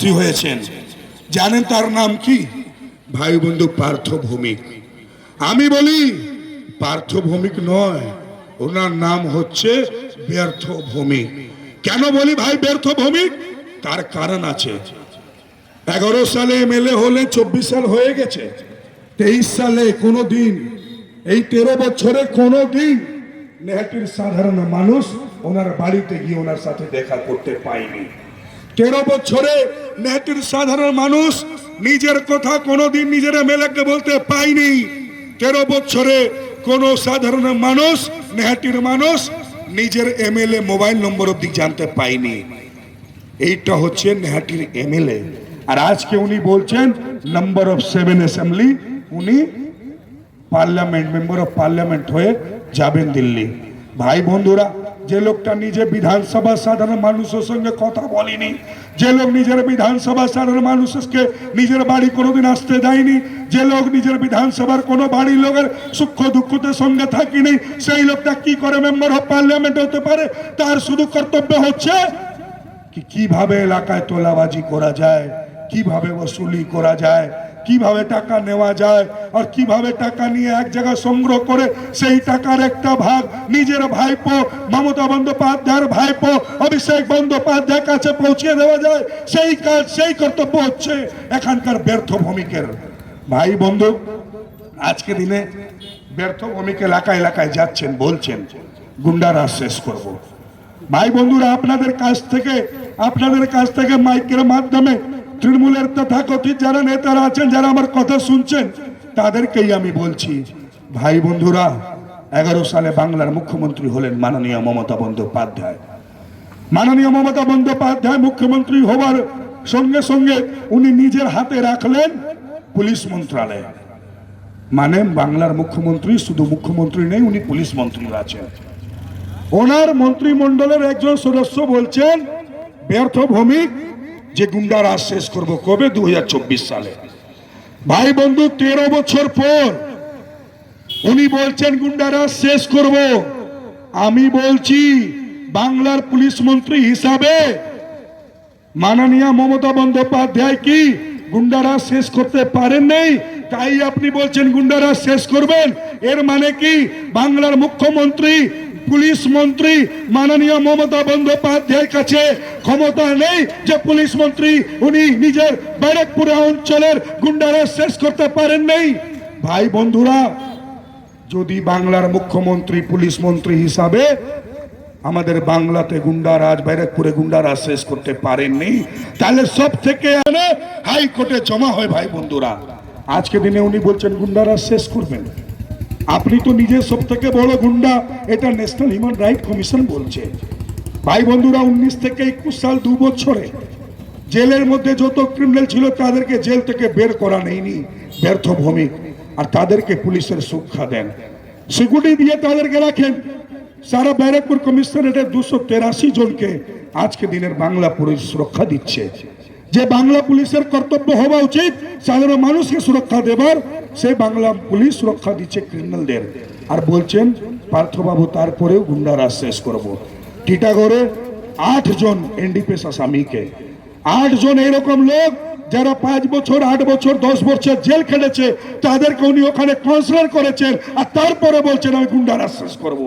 প্রার্থী হয়েছেন। জানেন তার নাম কি? ভাই বন্ধু পার্থ ভৌমিক আমি বলি পার্থ ভৌমিক নয়, ওনার নাম হচ্ছে ব্যর্থ ভৌমিক কেন বলি ভাই ব্যর্থ ভৌমিক তার কারণ আছে। এগারো সালে এম এমএলএ হলে চব্বিশ সাল হয়ে গেছে। তেইশ সালে কোনো দিন, এই তেরো বছরে কোনো দিন নেহাটির সাধারণ মানুষ ওনার বাড়িতে গিয়ে ওনার সাথে দেখা করতে পায়নি। তেরো বছরে নেহাটির সাধারণ মানুষ নিজের কথা কোনোদিন নিজের এমএলএকে বলতে পায়নি। তেরো বছরে কোন সাধারণ মানুষ নেহাটির মানুষ নিজের এমএলএ মোবাইল নম্বর অব্দি জানতে পায়নি। এইটা হচ্ছে নেহাটির এমএলএ। আর আজকে উনি বলছেন নাম্বার অফ সেভেন অ্যাসেম্বলি উনি পার্লামেন্ট মেম্বার অফ পার্লামেন্ট হয়ে যাবেন দিল্লি। ভাই বন্ধুরা, যে লোকটা নিজে বিধানসভা সাধারণ মানুষের সঙ্গে কথা বলেনি যে লোক নিজের বিধানসভা সাধারণ মানুষকে নিজের বাড়ি কোনোদিন আসতে দেয়নি। যে লোক নিজের বিধানসভার কোনো বাড়ির লোকের সুখ দুঃখতে সঙ্গে থাকিনি, সেই লোকটা কি করে মেম্বার অফ পার্লামেন্ট হতে পারে? তার শুধু কর্তব্য হচ্ছে কি কীভাবে এলাকায় তোলাবাজি করা যায়, কীভাবে বসুলি করা যায় কীভাবে টাকা নেওয়া যায় আর কীভাবে টাকা নিয়ে এক জায়গায় সংগ্রহ করে, সেই টাকার একটা ভাগ নিজের ভাইপো, মমতা বন্দ্যোপাধ্যায়ের ভাইপো, অভিষেক বন্দ্যোপাধ্যায়ের কাছে পৌঁছে দেওয়া যায় সেই কাজ, সেই কর্তব্য হচ্ছে এখানকার ব্যর্থ ভূমিকের ভাই, বন্ধু, আজকে দিনে ব্যর্থ ভূমিকে এলাকা এলাকায় যাচ্ছেন, বলছেন, গুন্ডারা শেষ করব। ভাই, বন্ধুরা, আপনাদের কাছ থেকে, আপনাদের কাছ থেকে মাইকের মাধ্যমে তৃণমূলের তথাকথিত যারা নেতারা আছেন, যারা আমার কথা শুনছেন, তাদেরকেই আমি বলছি, ভাই বন্ধুরা, এগারো সালে বাংলার মুখ্যমন্ত্রী হলেন মাননীয় মমতা বন্দ্যোপাধ্যায়। মাননীয় মমতা বন্দ্যোপাধ্যায় মুখ্যমন্ত্রী হওয়ার সঙ্গে সঙ্গে উনি নিজের হাতে রাখলেন পুলিশ মন্ত্রণালয় মানে বাংলার মুখ্যমন্ত্রী, শুধু মুখ্যমন্ত্রী নেই, উনি পুলিশ মন্ত্রী আছেন। ওনার মন্ত্রিমণ্ডলের একজন সদস্য বলছেন ব্যর্থ ভূমিক যে গুন্ডা শেষ করব কবে? দুই হাজার চব্বিশ সালে। ভাই বন্ধু, তেরো বছর পর উনি বলছেন, গুন্ডা রাজ শেষ করব। আমি বলছি, বাংলার পুলিশ মন্ত্রী হিসাবে মাননীয় মমতা বন্দ্যোপাধ্যায় কি গুন্ডারা শেষ করতে পারেন নাই? তাই আপনি বলছেন গুন্ডারা শেষ করবেন। এর মানে কি? বাংলার মুখ্যমন্ত্রী পুলিশ মন্ত্রী মাননীয় মমতা বন্দ্যোপাধ্যায়ের কাছে ক্ষমতা নেই যে পুলিশ মন্ত্রী উনি নিজের ব্যারাকপুরা অঞ্চলের গুন্ডারা শেষ করতে পারেন নাই। ভাই বন্ধুরা, যদি বাংলার মুখ্যমন্ত্রী পুলিশ মন্ত্রী হিসাবে আমাদের বাংলাতে গুন্ডারাজ ব্যারাকপুরে গুন্ডারাজ শেষ করতে পারেননি তাহলে সব থেকে হাইকোর্টে জমা হয় ভাই বন্ধুরা। আজকে দিনে উনি বলছেন গুন্ডারাজ শেষ করবেন। আপনি তো নিজে সব থেকে বড় গুন্ডা, এটা ন্যাশনাল হিউম্যান রাইট কমিশন বলছে। ভাই বন্ধুরা, উনিশ থেকে একুশ সাল দু বছরে জেলের মধ্যে যত ক্রিমিনাল ছিল, তাদেরকে জেল থেকে বের করা নেইনি ব্যর্থ ভূমিক, আর তাদেরকে পুলিশের সুরক্ষা দেন। সিকিউরিটি দিয়ে তাদেরকে রাখেন। সারা ব্যারাকপুর কমিশনারেটের দুশো তেরাশি জনকে আজকে দিনের বাংলা পুলিশ সুরক্ষা দিচ্ছে। যে বাংলা পুলিশের কর্তব্য হওয়া উচিত, সাধারণ মানুষকে সুরক্ষা দেবার, সে বাংলা পুলিশ সুরক্ষা দিচ্ছে ক্রিমিনালদের আর বলছেন, পার্থবাবু, তারপরেও গুন্ডারা শেষ করব। টিটাগড়ে আট জন এনডিপিএস আসামিকে। আট জন এরকম লোক যারা পাঁচ বছর, আট বছর, দশ বছর জেল খেটেছে, তাদেরকে উনি ওখানে কাউন্সিলর করেছেন, আর তারপরে বলছেন, আমি গুন্ডারা শেষ করব।